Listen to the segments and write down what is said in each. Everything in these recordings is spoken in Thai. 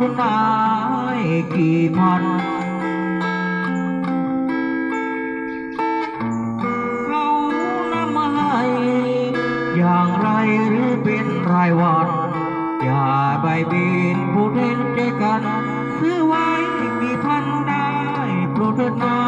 คุณนายกี่พัน เขานำมาให้อย่างไรหรือเป็นรายวัน อย่าใบบินผู้เล่นใจกัน ซื้อไว้กี่พันได้โปรเถิดนา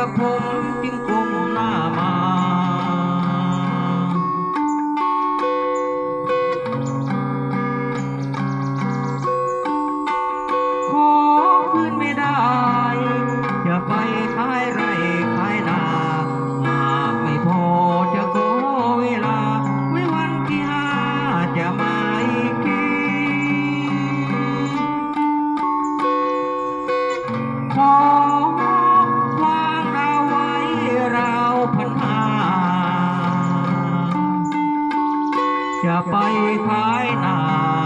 a boy. อย่าไปท้ายนา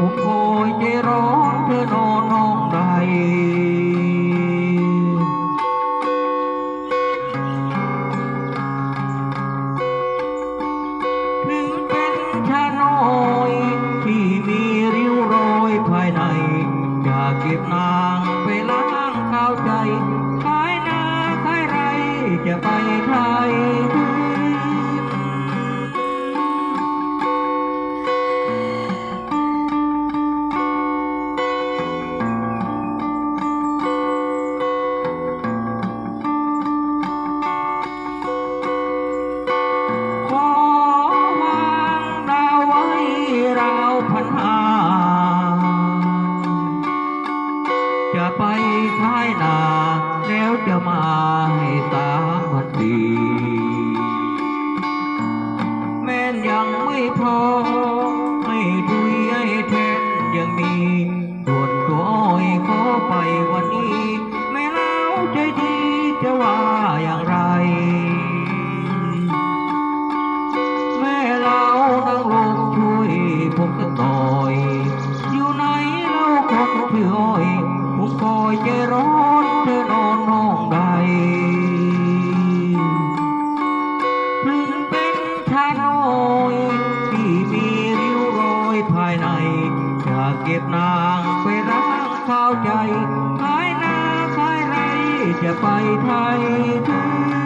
ผมคอยใจร้อนเธอนอนน้องใดถึงเป็นชาน้อยที่มีริ้วรอยภายใน อยากเก็บนางไปล้างข้าวใจ ขายนาขายไรจะไปทาง 让你 บนางไปรักเข้าใจหายหน้าขายไรจะไปไทยทุ่